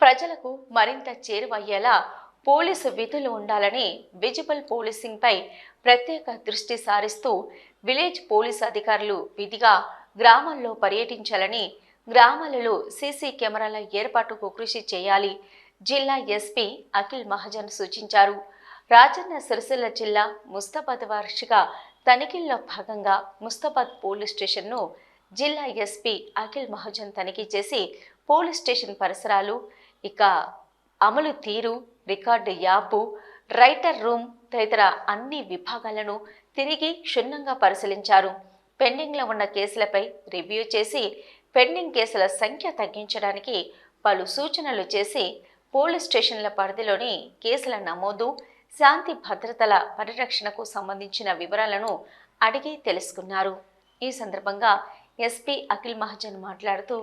ప్రజలకు మరింత చేరువయ్యేలా పోలీసు విధులు ఉండాలని విజిబుల్ పోలీసింగ్పై ప్రత్యేక దృష్టి సారిస్తూ విలేజ్ పోలీస్ అధికారులు విధిగా గ్రామాల్లో పర్యటించాలని గ్రామాలలో సీసీ కెమెరాల ఏర్పాటుకు కృషి చేయాలి జిల్లా ఎస్పీ అఖిల్ మహాజన్ సూచించారు. రాజన్న సిరిసిల్ల జిల్లా ముస్తాబాద్ వార్షిక తనిఖీల్లో భాగంగా ముస్తాబాద్ పోలీస్ స్టేషన్ను జిల్లా ఎస్పీ అఖిల్ మహాజన్ తనిఖీ చేసి పోలీస్ స్టేషన్ పరిసరాలు ఇక అమలు తీరు రికార్డు యాపు రైటర్ రూమ్ తదితర అన్ని విభాగాలను తిరిగి క్షుణ్ణంగా పరిశీలించారు. పెండింగ్లో ఉన్న కేసులపై రివ్యూ చేసి పెండింగ్ కేసుల సంఖ్య తగ్గించడానికి పలు సూచనలు చేసి పోలీస్ స్టేషన్ల పరిధిలోని కేసుల నమోదు శాంతి భద్రతల పరిరక్షణకు సంబంధించిన వివరాలను అడిగి తెలుసుకున్నారు. ఈ సందర్భంగా ఎస్పీ అఖిల్ మహాజన్ మాట్లాడుతూ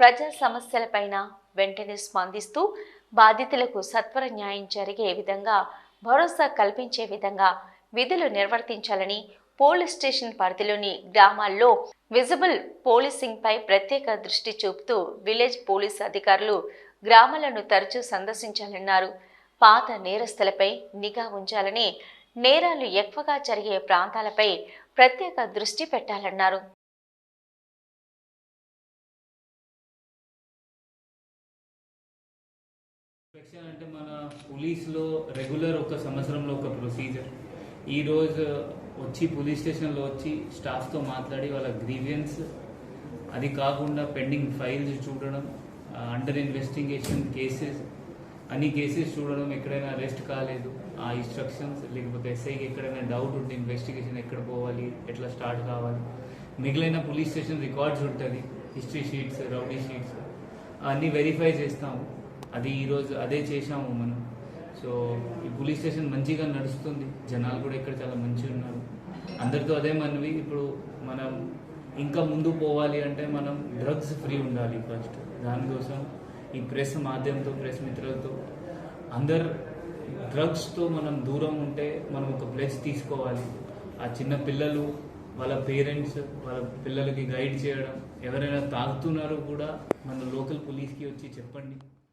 ప్రజా సమస్యలపైన వెంటనే స్పందిస్తూ బాధితులకు సత్వర న్యాయం జరిగే విధంగా భరోసా కల్పించే విధంగా విధులు నిర్వర్తించాలని పోలీస్ స్టేషన్ పరిధిలోని గ్రామాల్లో విజిబుల్ పోలీసింగ్పై ప్రత్యేక దృష్టి చూపుతూ విలేజ్ పోలీస్ అధికారులు గ్రామాలను తరచూ సందర్శించాలన్నారు. పాత నేరస్తులపై నిఘా ఉంచాలని నేరాలు ఎక్కువగా జరిగే ప్రాంతాలపై ప్రత్యేక దృష్టి పెట్టాలన్నారు. ఇన్స్పెక్షన్ అంటే మన పోలీస్లో రెగ్యులర్ ఒక సంవత్సరంలో ఒక ప్రొసీజర్ ఈరోజు వచ్చి పోలీస్ స్టేషన్లో వచ్చి స్టాఫ్తో మాట్లాడి వాళ్ళ గ్రీవియన్స్ అది కాకుండా పెండింగ్ ఫైల్స్ చూడడం అండర్ ఇన్వెస్టిగేషన్ కేసెస్ అన్ని కేసెస్ చూడడం ఎక్కడైనా అరెస్ట్ కాలేదు. ఆ ఇన్స్ట్రక్షన్స్ లేకపోతే ఎస్ఐకి ఎక్కడైనా డౌట్ ఉంటే ఇన్వెస్టిగేషన్ ఎక్కడ పోవాలి ఎట్లా స్టార్ట్ కావాలి. మిగిలిన పోలీస్ స్టేషన్ రికార్డ్స్ ఉంటుంది హిస్టరీ షీట్స్ రౌడీ షీట్స్ అన్నీ వెరిఫై చేస్తాము. అది ఈరోజు అదే చేశాము మనం. సో ఈ పోలీస్ స్టేషన్ మంచిగా నడుస్తుంది. జనాలు కూడా ఇక్కడ చాలా మంచిగా ఉన్నారు. అందరితో అదే మనవి. ఇప్పుడు మనం ఇంకా ముందు పోవాలి అంటే మనం డ్రగ్స్ ఫ్రీ ఉండాలి ఫస్ట్. దానికోసం ఈ ప్రెస్ మాధ్యమంతో ప్రెస్ మిత్రులతో అందరు డ్రగ్స్తో మనం దూరం ఉంటే మనం ఒక ప్లేస్ తీసుకోవాలి. ఆ చిన్న పిల్లలు వాళ్ళ పేరెంట్స్ వాళ్ళ పిల్లలకి గైడ్ చేయడం ఎవరైనా తాగుతున్నారో కూడా మన లోకల్ పోలీస్కి వచ్చి చెప్పండి.